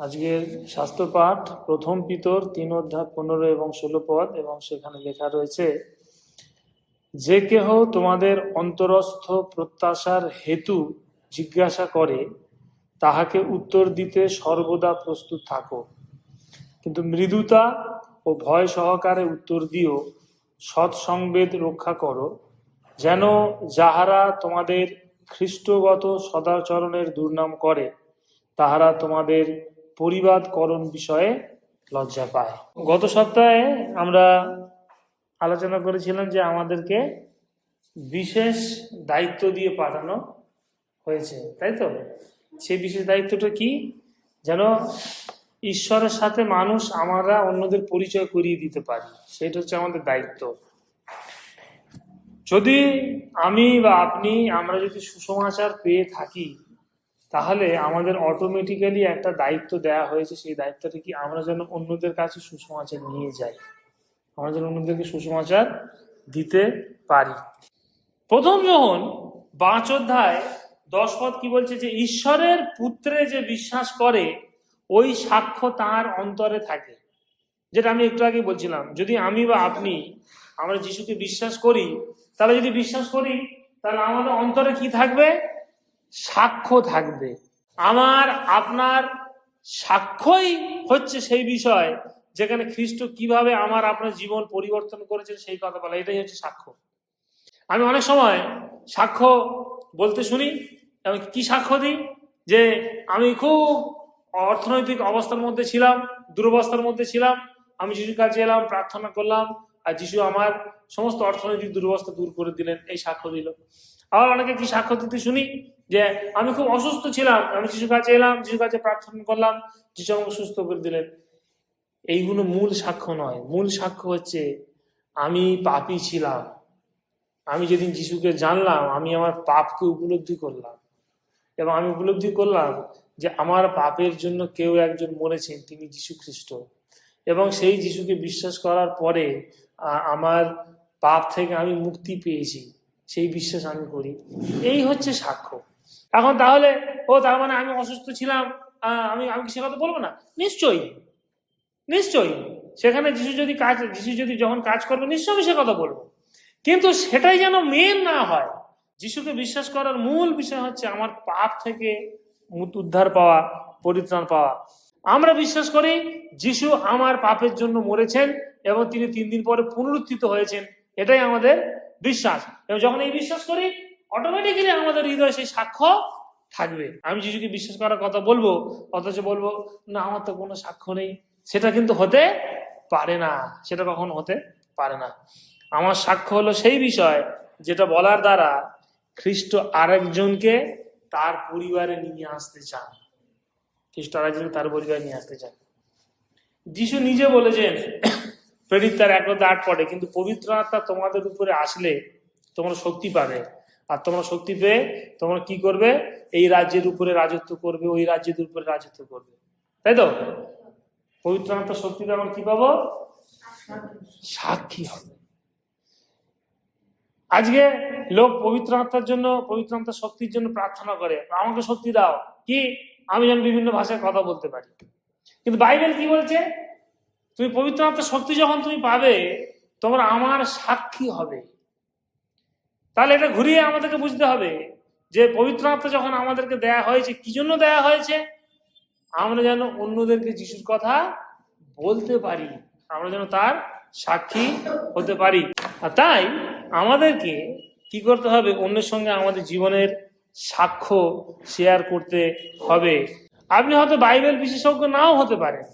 আজকের শাস্ত্র পাঠ, প্রথম পিতর, তিন অধ্যায় পনেরো এবং ষোলো পদ, এবং সেখানে লেখা রয়েছে, যে কেহ তোমাদের অন্তরস্থ প্রত্যাশার হেতু জিজ্ঞাসা করে, তাহাকে উত্তর দিতে সর্বদা প্রস্তুত থাকো। কিন্তু মৃদুতা ও ভয় সহকারে উত্তর দিও, সৎসংবেদ রক্ষা করো, যেন যাহারা তোমাদের খ্রিস্টগত সদাচরণের দুর্নাম করে, তাহারা তোমাদের পরিবাদকরণ বিষয়ে লজ্জা পায়। গত সপ্তাহে আমরা আলোচনা করেছিলাম যে আমাদেরকে বিশেষ দায়িত্ব দিয়ে পাঠানো হয়েছে, তাই তো? সেই বিশেষ দায়িত্বটা কি? যেন ঈশ্বরের সাথে মানুষ আমরা অন্যদের পরিচয় করিয়ে দিতে পারি, সেটা হচ্ছে আমাদের দায়িত্ব। যদি আমি বা আপনি, আমরা যদি সুসমাচার পেয়ে থাকি তাহলে আমাদের অটোমেটিক্যালি একটা দায়িত্ব দেয়া হয়েছে, সেই দায়িত্বটা কি আমরা যেন অন্যদের কাছে সুসমাচার নিয়ে যাই? আমরা যেন অন্যদেরকে সুসমাচার দিতে পারি। প্রথম যখন পাঁচ অধ্যায় দশ পদ কি বলছে যে, ঈশ্বরের পুত্রে যে বিশ্বাস করে, ওই সাক্ষ্য তার অন্তরে থাকে। যেটা আমি একটু আগে বলছিলাম, যদি আমি বা আপনি আমরা যিশুকে বিশ্বাস করি, তাহলে যদি বিশ্বাস করি, তাহলে আমাদের অন্তরে কি থাকবে? সাক্ষ্য থাকবে। আমার, আপনার সাক্ষ্যই হচ্ছে সেই বিষয় যেখানে খ্রিস্ট কীভাবে আমার, আপনার জীবন পরিবর্তন করেছেন সেই কথা বলা। এটাই হচ্ছে সাক্ষ্য। আমি অনেক সময় সাক্ষ্য বলতে শুনি আমি কি সাক্ষ্য দিই? যে আমি খুব অর্থনৈতিক অবস্থার মধ্যে ছিলাম, দুরবস্থার মধ্যে ছিলাম, আমি যিশুর কাছে এলাম, প্রার্থনা করলাম, আর যিশু আমার সমস্ত অর্থনৈতিক দুরবস্থা দূর করে দিলেন, এই সাক্ষ্য দিল। আবার অনেকে কি সাক্ষ্য দিতে শুনি? যে আমি খুব অসুস্থ ছিলাম, আমি যিশুর কাছে এলাম, যিশুর কাছে প্রার্থনা করলাম, যিশু আমাকে সুস্থ করে দিলেন। এইগুলো মূল সাক্ষ্য নয়। মূল সাক্ষ্য হচ্ছে, আমি পাপী ছিলাম। আমি যেদিন যিশুকে জানলাম, আমি আমার পাপকে উপলব্ধি করলাম। এবং আমি উপলব্ধি করলাম যে আমার পাপের জন্য কেউ একজন মরেছেন, তিনি যিশু খ্রিস্ট। এবং সেই যিশুকে বিশ্বাস করার পরে আমার পাপ থেকে আমি মুক্তি পেয়েছি। সেই বিশ্বাস আমি করি। এই হচ্ছে সাক্ষ্য। এখন তাহলে, ও তার মানে আমি অসুস্থ ছিলাম আমি আমি কি সে কথা বলব না? নিশ্চয়ই নিশ্চয়ই। সেখানে যিশু যদি কাজ, যিশু যদি যখন কাজ করবে, নিশ্চয়ই আমি সে কথা বলব। কিন্তু সেটাই যেন মেন না হয়, যিশুকে বিশ্বাস করার মূল বিষয় হচ্ছে আমার পাপ থেকে উদ্ধার পাওয়া, পরিত্রাণ পাওয়া। আমরা বিশ্বাস করি যিশু আমার পাপের জন্য মরেছেন এবং তিনি তিন দিন পরে পুনরুত্থিত হয়েছেন। এটাই আমাদের বিশ্বাস। এবং যখন এই বিশ্বাস করি অটোমেটিক্যালি আমাদের হৃদয়ে সেই সাক্ষ্য থাকবে। আমি যিশুকে বিশ্বাস করার কথা বলব, অথচ বলব, না, আমার তো কোনো সাক্ষ্য নেই। সেটা কিন্তু হতে পারে না। সেটা কখনো হতে পারে না। আমার সাক্ষ্য হলো সেই বিষয়, যেটা বলার দ্বারা খ্রিস্ট আরেকজনকে তার পরিবারে নিয়ে আসতে চান। খ্রিস্ট আরেকজনকে তার পরিবারে নিয়ে আসতে চান। যিশু নিজে বলেছেন, প্রেরিত তার এক আট পড়ে কিন্তু পবিত্র আত্মা তোমাদের উপরে আসলে তোমরা শক্তি পাবে। আর তোমরা শক্তি পেয়ে তোমরা কি করবে? এই রাজ্যের উপরে রাজত্ব করবে, ওই রাজ্যের উপরে রাজত্ব করবে। তাই তো? পবিত্র আত্মার শক্তি পেয়ে আমরা কি পাবো? সাক্ষী হবে। আজকে লোক পবিত্র আত্মার জন্য, পবিত্র আত্মার শক্তির জন্য প্রার্থনা করে, আমাকে শক্তি দাও। কি? আমি যেন বিভিন্ন ভাষায় কথা বলতে পারি। কিন্তু বাইবেল কি বলছে? তুমি পবিত্র আত্মার শক্তি যখন তুমি পাবে, তোমরা আমার সাক্ষী হবে। তাহলে এটা ঘুরিয়ে আমাদেরকে বুঝতে হবে যে পবিত্র আত্মা যখন আমাদেরকে দেয়া হয়েছে, কি জন্য দেয়া হয়েছে? আমরা যেন অন্যদেরকে যিশুর কথা বলতে পারি। আমরা যেন তার সাক্ষী হতে পারি। আর তাই আমাদেরকে কি করতে হবে? অন্যের সঙ্গে আমাদের জীবনের সাক্ষ্য শেয়ার করতে হবে। আপনি হয়তো বাইবেল বিশেষজ্ঞ নাও হতে পারেন।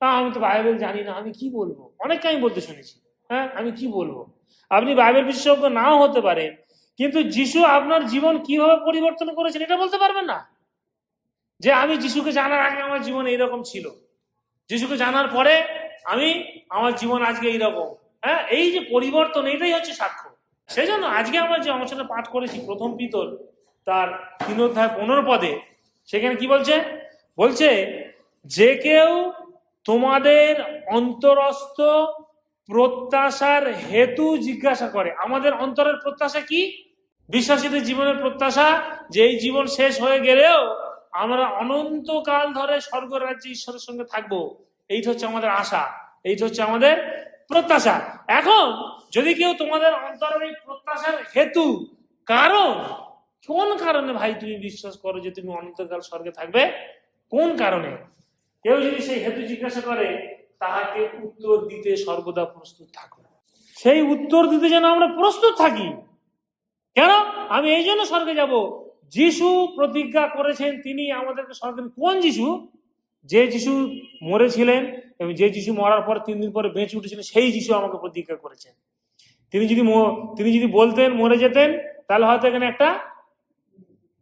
তা আমি তো বাইবেল জানি না, আমি কি বলব? অনেককে আমি বলতে শুনেছি। হ্যাঁ আমি কি বলব? আপনি বাইবেল বিশেষজ্ঞ নাও হতে পারেন কিন্তু যিশু আপনার জীবন কীভাবে পরিবর্তন করেছেন এটা বলতে পারবেন না। যে আমি যিশুকে জানার আগে আমার জীবন এইরকম ছিল। যিশুকে জানার পরে আমি, আমার জীবন আজকে এইরকম। হ্যাঁ এই যে পরিবর্তন এটাই হচ্ছে সাক্ষ্য। সেই জন্য আজকে আমরা যে অংশটা পাঠ করেছি, প্রথম পিতর তার তিন অধ্যায় পনেরো পদে, সেখানে কি বলছে? বলছে, যে কেউ তোমাদের অন্তরস্থ প্রত্যাশার হেতু জিজ্ঞাসা করে। আমাদের অন্তরের প্রত্যাশা কি? বিশ্বাসীদের জীবনের প্রত্যাশা যে এই জীবন শেষ হয়ে গেলেও আমরা অনন্তকাল ধরে স্বর্গ রাজ্যে ঈশ্বরের সঙ্গে থাকব। এইটা হচ্ছে আমাদের আশা। এইটা হচ্ছে আমাদের প্রত্যাশা। এখন যদি কেউ তোমাদের অন্তরের এই প্রত্যাশার হেতু, কারণ, কোন কারণে ভাই তুমি বিশ্বাস করো যে তুমি অনন্তকাল স্বর্গে থাকবে? কোন কারণে? কেউ যদি সেই হেতু জিজ্ঞাসা করে তাহাকে উত্তর দিতে সর্বদা প্রস্তুত থাকো। সেই উত্তর দিতে যেন আমরা প্রস্তুত থাকি। কেন? আমি এই জন্য স্বর্গে যাব। যিশু প্রতিজ্ঞা করেছেন, তিনি আমাদেরকে স্বর্গে কোন যিশু? যে যিশু মরেছিলেন এবং যে যিশু মরার পর তিন দিন পরে বেঁচে উঠেছিলেন, সেই যিশু আমাকে প্রতিজ্ঞা করেছেন। তিনি যদি তিনি যদি বলতেন মরে যেতেন, তাহলে হয়তো এখানে একটা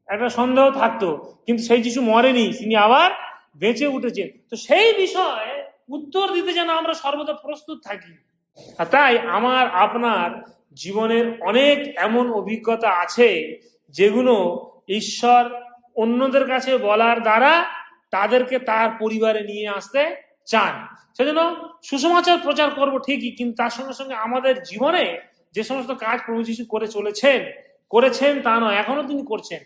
একটা সন্দেহ থাকতো। কিন্তু সেই যিশু মরেনি, তিনি আবার বেঁচে উঠেছেন। তো সেই বিষয়ে উত্তর দিতে যেন আমরা সর্বদা প্রস্তুত থাকি। আর তাই আমার, আপনার জীবনের অনেক এমন অভিজ্ঞতা আছে যেগুলো ঈশ্বর অন্যদের কাছে বলার দ্বারা তাদেরকে তার পরিবারে নিয়ে আসতে চান। সেজন্য সুসমাচার প্রচার করব ঠিকই, কিন্তু তার সঙ্গে সঙ্গে আমাদের জীবনে যে সমস্ত কাজ প্রভু যিশু করে চলেছেন, করেছেন তা নয়, এখনও তিনি করছেন।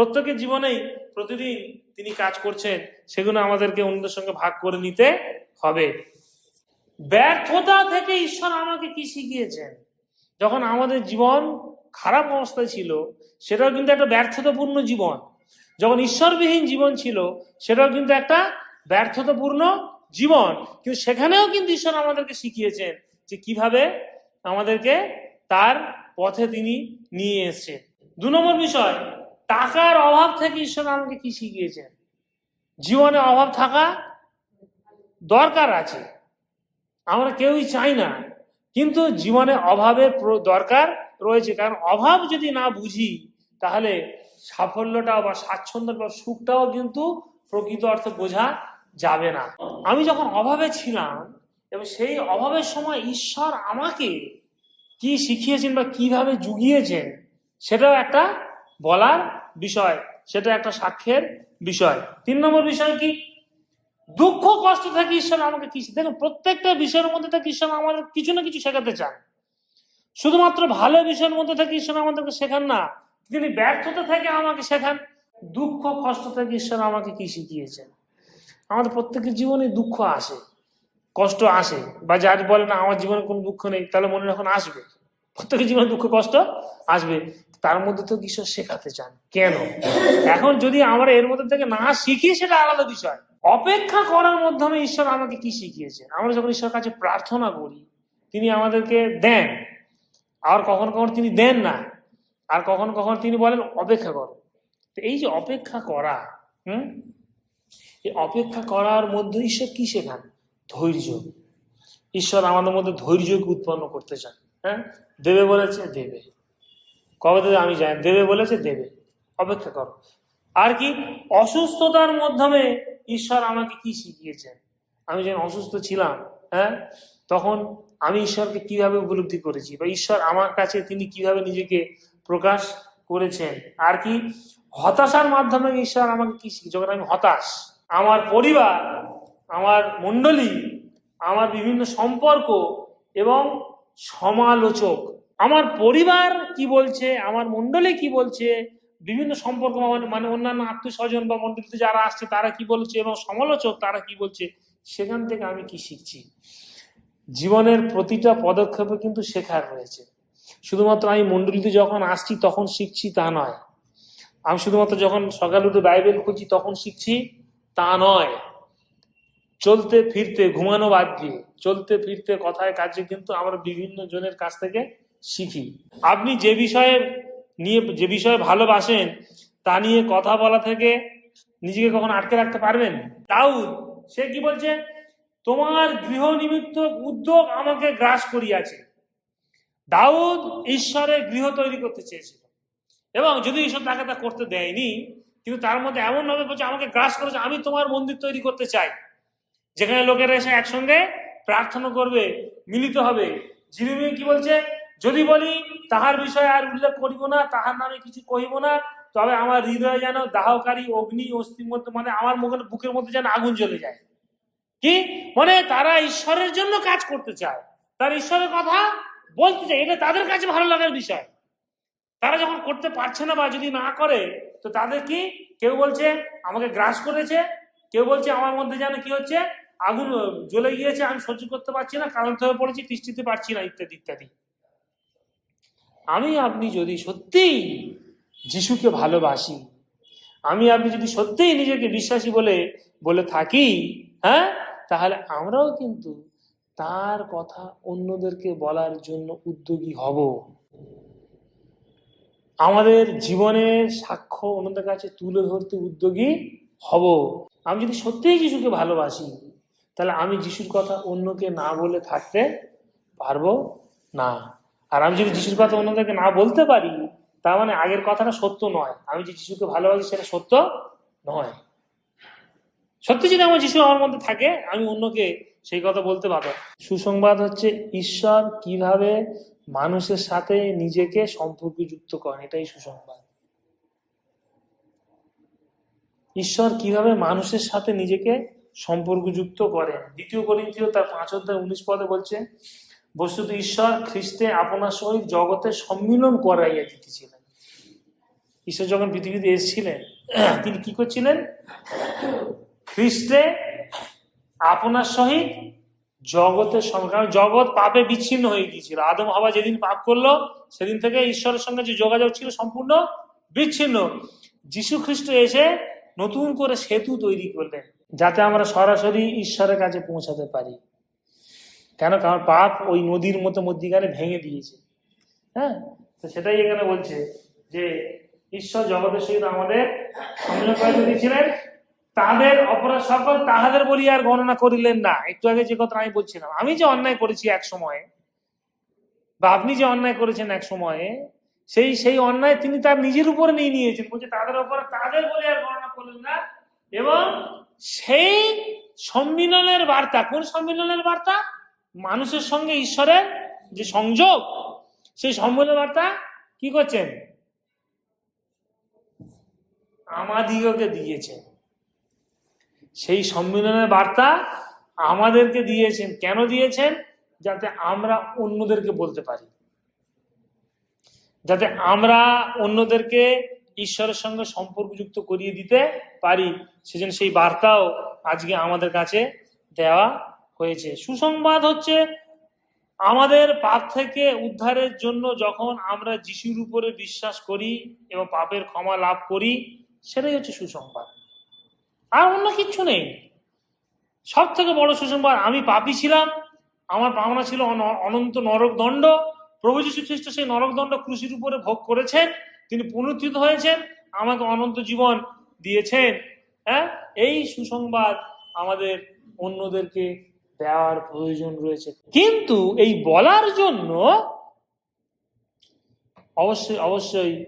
প্রত্যেকের জীবনেই প্রতিদিন তিনি কাজ করছেন, সেগুলো আমাদেরকে অন্যদের সঙ্গে ভাগ করে নিতে হবে। ব্যর্থতা থেকে ঈশ্বর আমাকে কি শিখিয়েছেন? যখন আমাদের জীবন খারাপ অবস্থায় ছিল, সেটাও কিন্তু একটা ব্যর্থতাপূর্ণ জীবন। যখন ঈশ্বরবিহীন জীবন ছিল, সেটাও কিন্তু একটা ব্যর্থতাপূর্ণ জীবন। কিন্তু সেখানেও কিন্তু ঈশ্বর আমাদেরকে শিখিয়েছেন যে কীভাবে আমাদেরকে তার পথে তিনি নিয়ে এসেছেন। দু নম্বর বিষয় টাকার অভাব থেকে ঈশ্বর আমাকে কি শিখিয়েছেন? জীবনে অভাব থাকা দরকার আছে। আমরা কেউই চাই না। কিন্তু জীবনে অভাবের দরকার রয়েছে। কারণ অভাব যদি না বুঝি, তাহলে সাফল্যটাও বা স্বাচ্ছন্দ্য বা সুখটাও কিন্তু প্রকৃত অর্থে বোঝা যাবে না। আমি যখন অভাবে ছিলাম, এবং সেই অভাবের সময় ঈশ্বর আমাকে কি শিখিয়েছেন বা কীভাবে জুগিয়েছেন, সেটাও একটা বলার বিষয়, সেটা একটা সাক্ষ্যের বিষয়। তিন নম্বর বিষয় কি? দুঃখ, কষ্ট থেকে ঈশ্বর আমাকে কি দেখুন, প্রত্যেকটা বিষয়ের মধ্যে থেকে ঈশ্বর আমাদের কিছু না কিছু শেখাতে চান। শুধুমাত্র ভালো বিষয়ের মধ্যে থেকে ঈশ্বর আমাদেরকে শেখান না, তিনি ব্যর্থতা থেকে আমাকে শেখান। দুঃখ, কষ্ট থেকে ঈশ্বর আমাকে কি শিখিয়েছেন? আমাদের প্রত্যেকের জীবনে দুঃখ আসে, কষ্ট আসে, বা যার বলে না, আমার জীবনে কোনো দুঃখ নেই, তাহলে মনে এখন আসবে। প্রত্যেকের জীবনে দুঃখ, কষ্ট আসবে। তার মধ্যে তো ঈশ্বর শেখাতে চান। কেন? এখন যদি আমরা এর মধ্যে থেকে না শিখি, সেটা আলাদা বিষয়। অপেক্ষা করার মাধ্যমে ঈশ্বর আমাকে কি শিখিয়েছে আমরা যখন ঈশ্বর কাছে প্রার্থনা করি, তিনি আমাদেরকে দেন। আর কখন কখনো তিনি দেন না। আর কখন কখন তিনি বলেন, অপেক্ষা করো। তো এই যে অপেক্ষা করা, হুম? এই অপেক্ষা করার মধ্যে ঈশ্বর কি শেখান? ধৈর্য। ঈশ্বর আমাদের মধ্যে ধৈর্যকে উৎপন্ন করতে চান। হ্যাঁ? দেবে বলেছে, দেবে। কবে দেবে আমি জানি দেবে বলেছে, দেবে। অপেক্ষা করো। আর কি? অসুস্থতার মাধ্যমে ঈশ্বর আমাকে কি শিখিয়েছেন? আমি যখন অসুস্থ ছিলাম হ্যাঁ? তখন আমি ঈশ্বরকে কীভাবে উপলব্ধি করেছি বা ঈশ্বর আমার কাছে তিনি কীভাবে নিজেকে প্রকাশ করেছেন? আর কি? হতাশার মাধ্যমে ঈশ্বর আমাকে কি যখন আমি হতাশ, আমার পরিবার, আমার মণ্ডলী, আমার বিভিন্ন সম্পর্ক এবং সমালোচক। আমার পরিবার কি বলছে? আমার মণ্ডলী কি বলছে? বিভিন্ন সম্পর্ক মানে মানে অন্যান্য আত্মীয় স্বজন বা মণ্ডলীতে যারা আসছে, তারা কি বলছে? এবং সমালোচক তারা কি বলছে? সেখান থেকে আমি কি শিখছি? জীবনের প্রতিটা পদক্ষেপে কিন্তু শেখার রয়েছে। শুধুমাত্র আমি মণ্ডলীতে যখন আসছি, তখন শিখছি তা নয়। আমি শুধুমাত্র যখন সকালে উঠে বাইবেল খুঁজি তখন শিখছি তা নয়। চলতে ফিরতে ঘুমানো বাদ দিয়ে, চলতে ফিরতে কথায় কাজে কিন্তু আমরা বিভিন্ন জনের কাছ থেকে শিখি। আপনি যে বিষয়ে নিয়ে, যে বিষয়ে ভালোবাসেন, তা নিয়ে কথা বলা থেকে নিজেকে কখনো আটকে রাখতে পারবেন? দাউদ, সে কি বলছে? তোমার গৃহ নিমিত্ত উদ্যোগ আমাকে গ্রাস করিয়াছে। দাউদ ঈশ্বরের গৃহ তৈরি করতে চেয়েছিল। এবং যদি ঈশ্বর তাকে তা করতে দেয়নি, কিন্তু তার মধ্যে এমন ভাবে বলছে, আমাকে গ্রাস করেছে, আমি তোমার মন্দির তৈরি করতে চাই। যেখানে লোকেরা এসে একসঙ্গে প্রার্থনা করবে, মিলিত হবে। জিরিমি কি বলছে? যদি বলি, তাহার বিষয়ে আর উল্লেখ করিব না, তাহার নামে কিছু কহিব না, তবে আমার হৃদয়ে যেন দাহকারী অগ্নি অস্থির মধ্যে মানে আমার মুখের, বুকের মধ্যে যেন আগুন জ্বলে যায়। কি? মানে তারা ঈশ্বরের জন্য কাজ করতে চায়। তার ঈশ্বরের কথা বলতে চায়। এটা তাদের কাছে ভালো লাগার বিষয়। তারা যখন করতে পারছে না বা যদি না করে, তো তাদের কি? কেউ বলছে, আমাকে গ্রাস করেছে। কেউ বলছে, আমার মধ্যে যেন কি হচ্ছে? আগুন জ্বলে গিয়েছে, আমি সহ্য করতে পারছি না, কারণ হয়ে পড়েছি তিষ্ঠিতে পারছি না, ইত্যাদি ইত্যাদি। আমি আপনি যদি সত্যিই যিশুকে ভালোবাসি, আমি আপনি যদি সত্যিই নিজেকে বিশ্বাসী বলে বলে থাকি হ্যাঁ তাহলে আমরাও কিন্তু তার কথা অন্যদেরকে বলার জন্য উদ্যোগী হব। আমাদের জীবনের সাক্ষ্য অন্যদের কাছে তুলে ধরতে উদ্যোগী হব। আমি যদি সত্যিই যিশুকে ভালোবাসি তাহলে আমি যিশুর কথা অন্যকে না বলে থাকতে পারব না। আর আমি যদি যিশুর কথা অন্যদেরকে না বলতে পারি, তার মানে আগের কথাটা সত্য নয়। আমি যে যিশুকে ভালোবাসি সেটা সত্য নয়। সত্যি যদি আমার যিশু আমার মধ্যে থাকে, আমি অন্যকে সেই কথা বলতে পারব। সুসংবাদ হচ্ছে ঈশ্বর কীভাবে মানুষের সাথে নিজেকে সম্পর্কযুক্ত করেন, এটাই সুসংবাদ। ঈশ্বর কীভাবে মানুষের সাথে নিজেকে সম্পর্কযুক্ত করেন। দ্বিতীয় করিন্থীয় তার পাঁচ অধ্যায় উনিশ পদে বলছে, বস্তুত ঈশ্বর খ্রিস্টে আপনার সহিত জগতে সম্মিলন করাইয়া দিতেছিলেন। ঈশ্বর যখন পৃথিবীতে এসেছিলেন, তিনি কি করছিলেন? খ্রিস্টে আপনার সহিত জগতের কারণ জগৎ পাপে বিচ্ছিন্ন হয়ে গিয়েছিল। আদম হওয়া যেদিন পাপ করল, সেদিন থেকে ঈশ্বরের সঙ্গে যে যোগাযোগ ছিল সম্পূর্ণ বিচ্ছিন্ন। যীশু খ্রিস্ট এসে নতুন করে সেতু তৈরি করলেন। যাতে আমরা সরাসরি ঈশ্বরের কাছে পৌঁছাতে পারি। কেন? কারণ পাপ ওই নদীর মতো মধ্যিখানে ভেঙে দিয়েছে। হ্যাঁ? তো সেটাই এখানে বলছে যে, ঈশ্বর জগতের সহিত আমাদের সম্মিলন করে দিয়েছিলেন। তাদের অপরাধ সকল তাহাদের বলি আর গণনা করিলেন না। একটু আগে যে কথা আমি বলছিলাম, আমি যে অন্যায় করেছি এক সময়ে, বা আপনি যে অন্যায় করেছেন এক সময়ে, সেই সেই অন্যায় তিনি তার নিজের উপরে নিয়ে নিয়েছেন। বলছে, তাদের উপরে তাদের বলি আর গণনা করলেন না। এবং সেই সম্মিলনের বার্তা, কোন সম্মিলনের বার্তা? মানুষের সঙ্গে ঈশ্বরের যে সংযোগ, সেই সম্মিলনের বার্তা কি করছেন? আমাদিগকে দিয়েছেন। সেই সম্মেলনের বার্তা আমাদেরকে দিয়েছেন। কেন দিয়েছেন? যাতে আমরা অন্যদেরকে বলতে পারি। যাতে আমরা অন্যদেরকে ঈশ্বরের সঙ্গে সম্পর্কযুক্ত করিয়ে দিতে পারি। সেজন্য সেই বার্তাও আজকে আমাদের কাছে দেওয়া হয়েছে। সুসংবাদ হচ্ছে, আমাদের পাপ থেকে উদ্ধারের জন্য যখন আমরা যিশুর উপরে বিশ্বাস করি এবং পাপের ক্ষমা লাভ করি, সেটাই হচ্ছে সুসংবাদ। আর অন্য কিচ্ছু নেই। সব থেকে বড় সুসংবাদ, আমি পাপী ছিলাম, আমার পাওনা ছিল অনন্ত নরক দণ্ড প্রভু যীশু খ্রিস্ট সেই নরক দণ্ড ক্রুশির উপরে ভোগ করেছেন। তিনি পুনরুত্থিত হয়েছেন, আমাকে অনন্ত জীবন দিয়েছেন। হ্যাঁ? এই সুসংবাদ আমাদের অন্যদেরকে দেওয়ার প্রয়োজন রয়েছে। কিন্তু এই বলার জন্য অবশ্যই অবশ্যই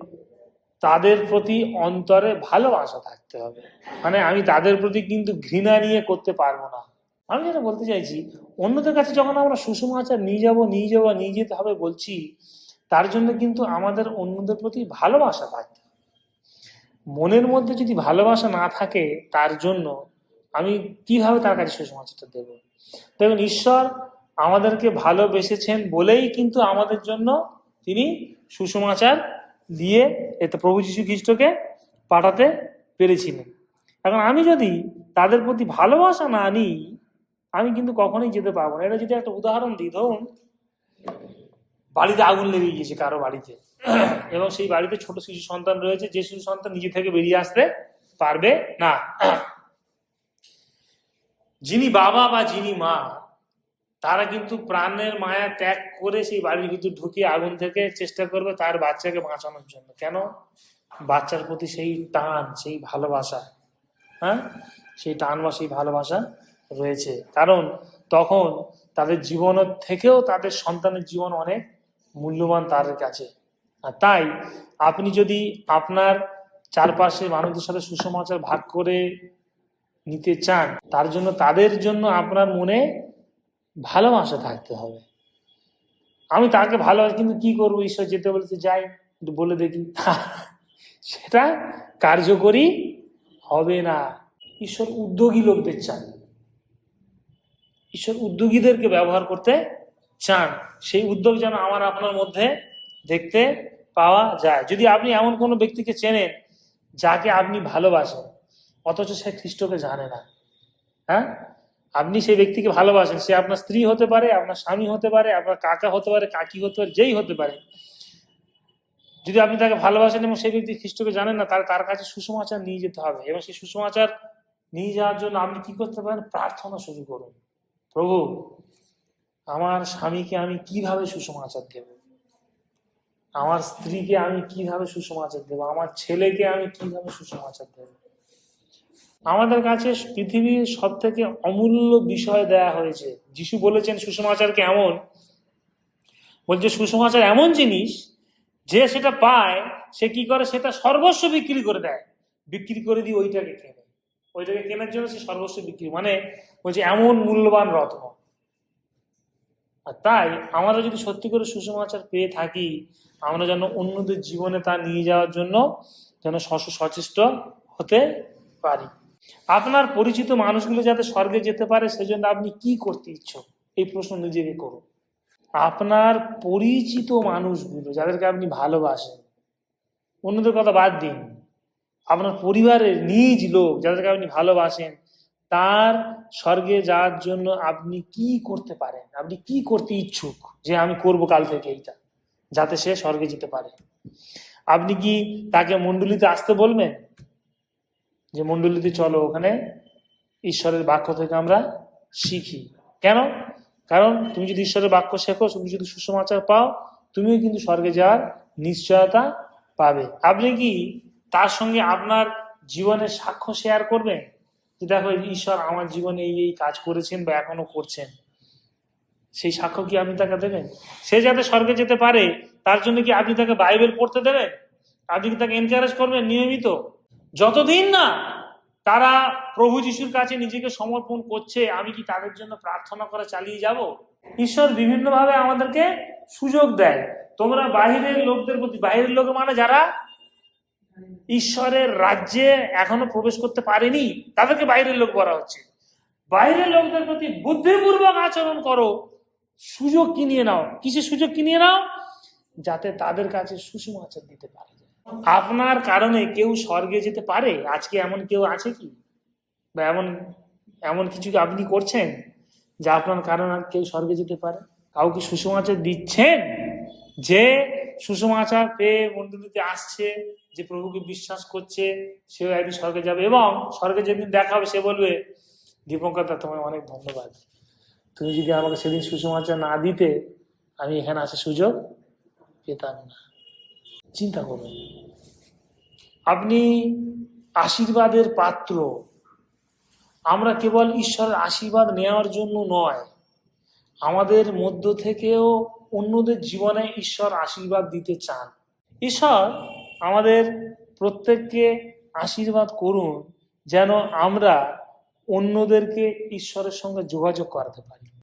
তাদের প্রতি অন্তরে ভালোবাসা থাকতে হবে। মানে আমি তাদের প্রতি কিন্তু ঘৃণা নিয়ে করতে পারব না। আমি যেটা বলতে চাইছি, অন্যদের কাছে যখন আমরা সুষমাচার নিয়ে যাব, নিয়ে যাব, নিয়ে যেতে হবে বলছি তার জন্য কিন্তু আমাদের অন্যদের প্রতি ভালোবাসা থাকতে মনের মধ্যে যদি ভালোবাসা না থাকে, তার জন্য আমি কীভাবে তার কাছে সুসমাচারটা দেব? দেখুন, ঈশ্বর আমাদেরকে ভালোবেসেছেন বলেই কিন্তু আমাদের জন্য তিনি সুসমাচার দিয়ে এতে প্রভু যীশু খ্রিস্টকে পাঠাতে পেরেছিলেন। এখন আমি যদি তাদের প্রতি ভালোবাসা না নিই, আমি কিন্তু কখনোই যেতে পারব না। এটা যদি একটা উদাহরণ দিই, ধরুন বাড়িতে আগুন লেগে গিয়েছে কারও বাড়িতে। এবং সেই বাড়িতে ছোট শিশু সন্তান রয়েছে, যে শিশু সন্তান নিজে থেকে বেরিয়ে আসতে পারবে না। যিনি বাবা বা যিনি মা, তারা কিন্তু প্রাণের মায়া ত্যাগ করে সেই বাড়ির ভিতর ঢুকিয়ে আগুন থেকে চেষ্টা করবে তার বাচ্চাকে বাঁচানোর জন্য। কেন? বাচ্চার প্রতি সেই টান, সেই ভালোবাসা হ্যাঁ? সেই টান বা সেই ভালোবাসা রয়েছে। কারণ তখন তাদের জীবনের থেকেও তাদের সন্তানের জীবন অনেক মূল্যবান তার কাছে। আর তাই আপনি যদি আপনার চারপাশে মানুষদের সাথে সুসমাচার ভাগ করে নিতে চান, তার জন্য তাদের জন্য আপনার মনে ভালোবাসা থাকতে হবে। আমি তাকে ভালোবাসি, কিন্তু কি করব? ঈশ্বর যেতে বলতে যাই, একটু বলে দেখি। সেটা কার্যকরী হবে না। ঈশ্বর উদ্যোগী লোকদের চান। ঈশ্বর উদ্যোগীদেরকে ব্যবহার করতে চান, সেই উদ্যোগ যেন আমার আপনার মধ্যে দেখতে পাওয়া যায়। যদি আপনি এমন কোনো ব্যক্তিকে চেনেন, যাকে আপনি ভালোবাসেন, অথচ সে খ্রিস্টকে জানে না হ্যাঁ? আপনি সেই ব্যক্তিকে ভালোবাসেন, সে আপনার স্ত্রী হতে পারে, আপনার স্বামী হতে পারে, আপনার কাকা হতে পারে, কাকি হতে পারে, যেই হতে পারে। যদি আপনি তাকে ভালোবাসেন এবং সেই ব্যক্তি খ্রিস্টকে জানেন না, তার তার কাছে সুসমাচার নিয়ে যেতে হবে এবং সেই সুসমাচার নিয়ে যাওয়ার জন্য আপনি কি করতে পারেন? প্রার্থনা শুরু করুন। প্রভু আমার স্বামীকে আমি কীভাবে সুসমাচার দেব? আমার স্ত্রীকে আমি কীভাবে সুসমাচার দেব? আমার ছেলেকে আমি কীভাবে সুসমাচার দেব? আমাদের কাছে পৃথিবীর সব থেকে অমূল্য বিষয় দেয়া হয়েছে। যিশু বলেছেন সুসমাচারকে এমন? বলছে সুসমাচার এমন জিনিস, যে সেটা পায়, সে কি করে? সেটা সর্বস্ব বিক্রি করে দেয়। বিক্রি করে দিয়ে ওইটাকে কেনে। ওইটাকে কেনার জন্য সে সর্বস্ব বিক্রি মানে বলছে, এমন মূল্যবান রত্ন। আর তাই আমরা যদি সত্যি করে সুসমাচার পেয়ে থাকি, আমরা যেন অন্যদের জীবনে তা নিয়ে যাওয়ার জন্য যেন সচেষ্ট হতে পারি। আপনার পরিচিত মানুষগুলো যাতে স্বর্গে যেতে পারে, সেজন্য আপনি কি করতে ইচ্ছুক? এই প্রশ্ন নিজেকে করুন। আপনার পরিচিত মানুষগুলো যাদেরকে আপনি ভালোবাসেন, অন্যদের কথা বাদ দিন। আপনার পরিবারের নিজ লোক যাদেরকে আপনি ভালোবাসেন তার স্বর্গে যাওয়ার জন্য আপনি কি করতে পারেন? আপনি কি করতে ইচ্ছুক যে আমি করব কাল থেকে এইটা, যাতে সে স্বর্গে যেতে পারে? আপনি কি তাকে মণ্ডলীতে আসতে বলবেন? যে মণ্ডলীতে চলো, ওখানে ঈশ্বরের বাক্য থেকে আমরা শিখি। কেন? কারণ তুমি যদি ঈশ্বরের বাক্য শেখো, তুমি যদি সুসমাচার পাও, তুমিও কিন্তু স্বর্গে যাওয়ার নিশ্চয়তা পাবে। আপনি কি তার সঙ্গে আপনার জীবনের সাক্ষ্য শেয়ার করবেন? যে দেখো ঈশ্বর আমার জীবনে এই এই কাজ করেছেন বা এখনও করছেন। সেই সাক্ষ্য কি আপনি তাকে দেবেন? সে যাতে স্বর্গে যেতে পারে, তার জন্য কি আপনি তাকে বাইবেল পড়তে দেবেন? আপনি কি তাকে এনকারেজ করবেন? নিয়মিত। যতদিন না তারা প্রভু যিশুর কাছে নিজেকে সমর্পণ করছে, আমি কি তাদের জন্য প্রার্থনা করা চালিয়ে যাব? ঈশ্বর বিভিন্নভাবে আমাদেরকে সুযোগ দেয়। তোমরা বাহিরের লোকদের প্রতি, বাহিরের লোক মানে যারা ঈশ্বরের রাজ্যে এখনও প্রবেশ করতে পারেনি, তাদেরকে বাইরের লোক বলা হচ্ছে। বাইরের লোকদের প্রতি বুদ্ধিপূর্বক আচরণ করো, সুযোগ কিনিয়ে নাও। কিসের সুযোগ কিনিয়ে নাও? যাতে তাদের কাছে সুসমাচার দিতে পারে আপনার কারণে কেউ স্বর্গে যেতে পারে? আজকে এমন কেউ আছে কি? বা এমন এমন কিছু আপনি করছেন যা আপনার কারণে কেউ স্বর্গে যেতে পারে? কাউকে সুসমাচার দিচ্ছেন যে সুসমাচার পেয়ে মন্দিরিতে আসছে, যে প্রভুকে বিশ্বাস করছে, সেও একদিন স্বর্গে যাবে এবং স্বর্গে যেদিন দেখা হবে সে বলবে, দীপঙ্কর তোমায় অনেক ধন্যবাদ। তুমি যদি আমাকে সেদিন সুসমাচার না দিতে, আমি এখানে আসার সুযোগ পেতাম না। চিন্তা করুন আপনি আশীর্বাদের পাত্র। আমরা কেবল ঈশ্বরের আশীর্বাদ নেওয়ার জন্য নয়, আমাদের মধ্য থেকেও অন্যদের জীবনে ঈশ্বর আশীর্বাদ দিতে চান। ঈশ্বর আমাদের প্রত্যেককে আশীর্বাদ করুন, যেন আমরা অন্যদেরকে ঈশ্বরের সঙ্গে যোগাযোগ করাতে পারি।